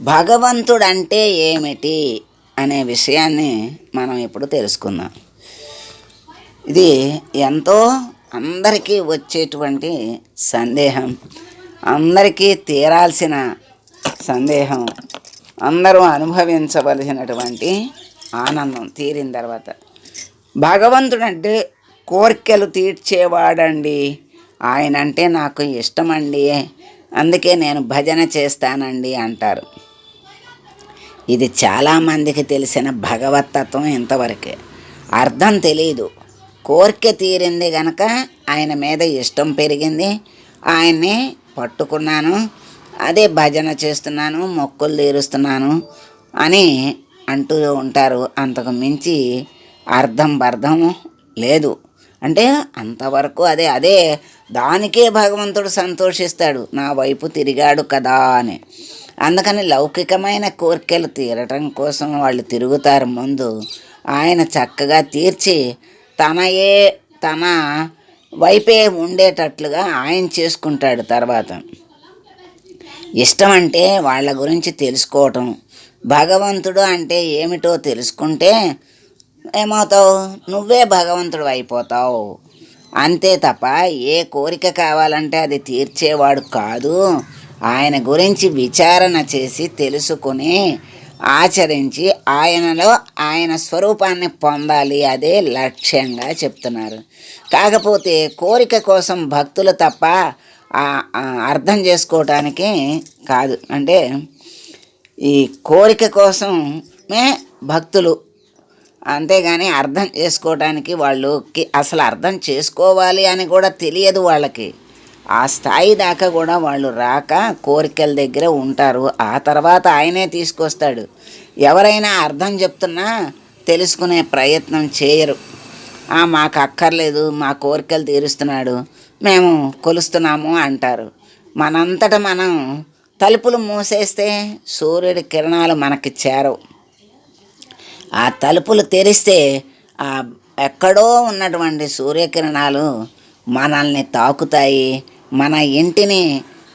భగవంతుడంటే ఏమిటి అనే విషయాన్ని మనం ఇప్పుడు తెలుసుకుందాం. ఇది ఎంతో అందరికీ వచ్చేటువంటి సందేహం. అందరికీ తీరాల్సిన సందేహం. అందరూ అనుభవించవలసినటువంటి ఆనందం తీరిన తర్వాత. భగవంతుడంటే కోరికలు తీర్చేవాడండి. ఆయన అంటే నాకు ఇష్టమండి. అందుకే నేను భజన చేస్తానండి అంటారు. ఇది చాలామందికి తెలిసిన భగవతత్వం ఇంతవరకే. అర్థం తెలియదు కోరిక తీరింది గనక ఆయన మీద ఇష్టం పెరిగింది. ఆయన్ని పట్టుకున్నాను. అదే భజన చేస్తున్నాను మొక్కులు తీరుస్తున్నాను అని అంటూ ఉంటారు. అంతకు మించి అర్థం బర్థం లేదు. అంటే అంతవరకు అదే అదే దానికే భగవంతుడు సంతోషిస్తాడు. నా వైపు తిరిగాడు కదా అని. అందుకని లౌకికమైన కోరికలు తీరటం కోసం వాళ్ళు తిరుగుతారు ముందు. ఆయన చక్కగా తీర్చి తనయే తన వైపే ఉండేటట్లుగా ఆయన చేసుకుంటాడు తర్వాత. ఇష్టం అంటే వాళ్ళ గురించి తెలుసుకోవటం. భగవంతుడు అంటే ఏమిటో తెలుసుకుంటే ఏమవుతావు? నువ్వే భగవంతుడు అయిపోతావు. అంతే తప్ప ఏ కోరిక కావాలంటే అది తీర్చేవాడు కాదు. ఆయన గురించి విచారణ చేసి తెలుసుకుని ఆచరించి ఆయనలో ఆయన స్వరూపాన్ని పొందాలి అదే లక్ష్యంగా చెప్తున్నారు. కాకపోతే కోరిక కోసం భక్తులు తప్ప అర్థం చేసుకోవటానికి కాదు. అంటే ఈ కోరిక కోసమే భక్తులు అంతేగాని అర్థం చేసుకోవటానికి వాళ్ళకి అసలు అర్థం చేసుకోవాలి అని కూడా తెలియదు వాళ్ళకి. ఆ స్థాయి దాకా కూడా వాళ్ళు రాక కోరికల దగ్గర ఉంటారు. ఆ తర్వాత ఆయనే తీసుకొస్తాడు. ఎవరైనా అర్థం చెప్తున్నా తెలుసుకునే ప్రయత్నం చేయరు. "ఆ, మాకు అక్కర్లేదు మా కోరికలు తీరుస్తున్నాడు మేము కొలుస్తున్నాము అంటారు. మనంతట మనం తలుపులు మూసేస్తే సూర్యుడి కిరణాలు మనకి చేరవు. ఆ తలుపులు తెరిస్తే ఆ ఎక్కడో ఉన్నటువంటి సూర్యకిరణాలు మనల్ని తాకుతాయి. మన ఇంటిని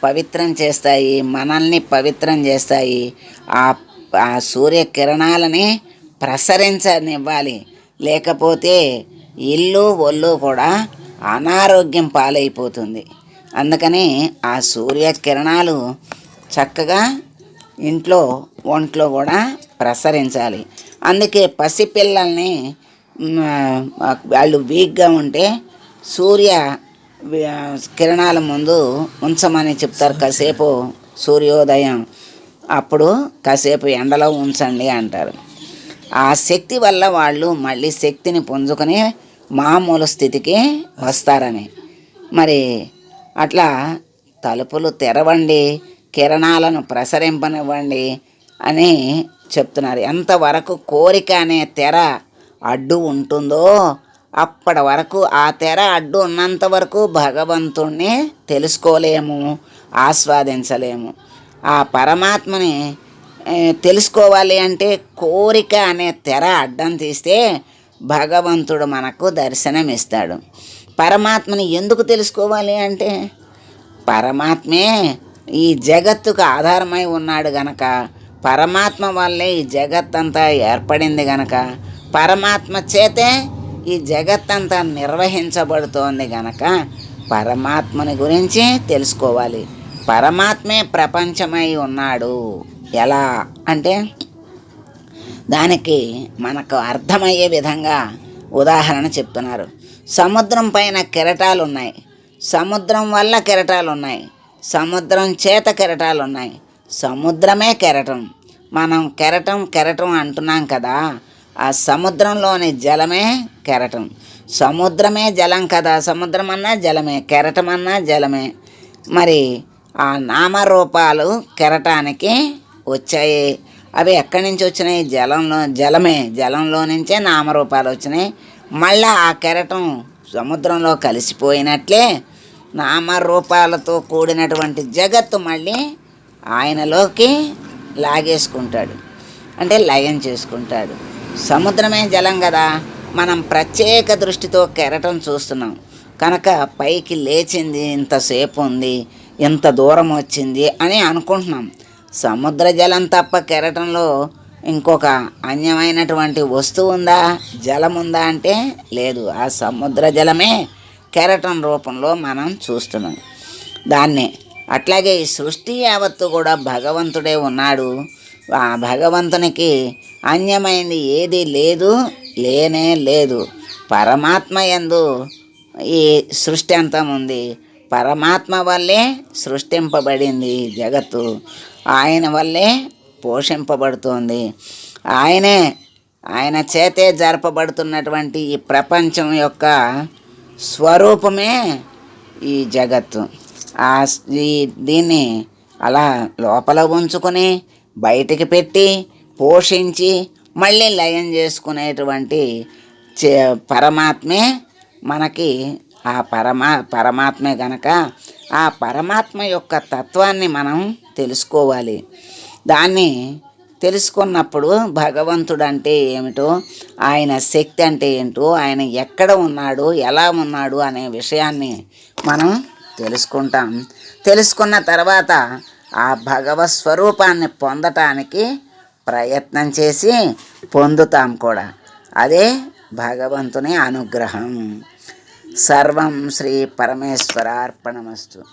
పవిత్రం చేస్తాయి మనల్ని పవిత్రం చేస్తాయి. ఆ ఆ సూర్యకిరణాలని ప్రసరించనివ్వాలి. లేకపోతే ఇల్లు ఒళ్ళు కూడా అనారోగ్యం పాలైపోతుంది. అందుకని ఆ సూర్యకిరణాలు చక్కగా ఇంట్లో ఒంట్లో కూడా ప్రసరించాలి. అందుకే పసిపిల్లల్ని వాళ్ళు వీక్గా ఉంటే సూర్య కిరణాల ముందు ఉంచమని చెప్తారు కాసేపు సూర్యోదయం. అప్పుడు కాసేపు ఎండలో ఉంచండి అంటారు. ఆ శక్తి వల్ల వాళ్ళు మళ్ళీ శక్తిని పుంజుకొని మామూలు స్థితికి వస్తారని. మరి అట్లా తలుపులు తెరవండి కిరణాలను ప్రసరింపనివ్వండి అని చెప్తున్నారు. ఎంతవరకు కోరిక అనే తెర అడ్డు ఉంటుందో అప్పటి వరకు ఆ తెర అడ్డు ఉన్నంత వరకు భగవంతుణ్ణి తెలుసుకోలేము ఆస్వాదించలేము. ఆ పరమాత్మని తెలుసుకోవాలి అంటే కోరిక అనే తెర అడ్డం తీస్తే భగవంతుడు మనకు దర్శనమిస్తాడు. పరమాత్మని ఎందుకు తెలుసుకోవాలి అంటే పరమాత్మే ఈ జగత్తుకు ఆధారమై ఉన్నాడు గనక పరమాత్మ వల్లే ఈ జగత్తంతా ఏర్పడింది గనక పరమాత్మ చేతే ఈ జగత్తంతా నిర్వహించబడుతోంది గనక పరమాత్మని గురించి తెలుసుకోవాలి. పరమాత్మే ప్రపంచమై ఉన్నాడు. ఎలా అంటే దానికి మనకు అర్థమయ్యే విధంగా ఉదాహరణ చెప్తున్నారు. సముద్రం పైన కెరటాలు ఉన్నాయి సముద్రం వల్ల కెరటాలు ఉన్నాయి సముద్రం చేత కెరటాలు ఉన్నాయి సముద్రమే కెరటం. మనం కెరటం కెరటం అంటున్నాం కదా. ఆ సముద్రంలోని జలమే కెరటం. సముద్రమే జలం కదా. సముద్రం అన్నా జలమే కెరటం అన్నా జలమే. మరి ఆ నామరూపాలు కెరటానికి వచ్చాయి. అవి ఎక్కడి నుంచి వచ్చినాయి? జలంలో జలమే జలంలో నుంచే నామరూపాలు వచ్చినాయి. మళ్ళా ఆ కెరటం సముద్రంలో కలిసిపోయినట్లే నామరూపాలతో కూడినటువంటి జగత్తు మళ్ళీ ఆయనలోకి లాగేసుకుంటాడు. అంటే లయం చేసుకుంటాడు. సముద్రమే జలం కదా మనం ప్రత్యేక దృష్టితో కెరటం చూస్తున్నాం. కనుక పైకి లేచింది ఇంతసేపు ఉంది ఇంత దూరం వచ్చింది అని అనుకుంటున్నాం. సముద్ర జలం తప్ప కెరటంలో ఇంకొక అన్యమైనటువంటి వస్తువు ఉందా? జలం ఉందా అంటే లేదు. ఆ సముద్ర జలమే కెరటం రూపంలో మనం చూస్తున్నాం. దాన్నే. అట్లాగే ఈ సృష్టి యావత్తు కూడా భగవంతుడే ఉన్నాడు. ఆ భగవంతునికి అన్యమైంది ఏది లేదు లేనే లేదు. పరమాత్మ యందు ఈ సృష్టి అంతం ఉంది. పరమాత్మ వల్లే సృష్టింపబడింది ఈ జగత్తు. ఆయన వల్లే పోషింపబడుతోంది. ఆయనే ఆయన చేతే జరపబడుతున్నటువంటి ఈ ప్రపంచం యొక్క స్వరూపమే ఈ జగత్తు. ఆ ఈ దీన్ని అలా లోపల ఉంచుకొని బయటికి పెట్టి పోషించి మళ్ళీ లయం చేసుకునేటువంటి చే- పరమాత్మే మనకి ఆ పరమా పరమాత్మే గనక ఆ పరమాత్మ యొక్క తత్వాన్ని మనం తెలుసుకోవాలి. దాన్ని తెలుసుకున్నప్పుడు భగవంతుడు అంటే ఏమిటో ఆయన శక్తి అంటే ఏంటో ఆయన ఎక్కడ ఉన్నాడు ఎలా ఉన్నాడు అనే విషయాన్ని మనం తెలుసుకుంటాం. తెలుసుకున్న తర్వాత ఆ భగవత్ స్వరూపాన్ని పొందటానికి ప్రయత్నం చేసి పొందుతాం కూడా. అదే భగవంతుని అనుగ్రహం. సర్వం శ్రీ పరమేశ్వరార్పణమస్తు.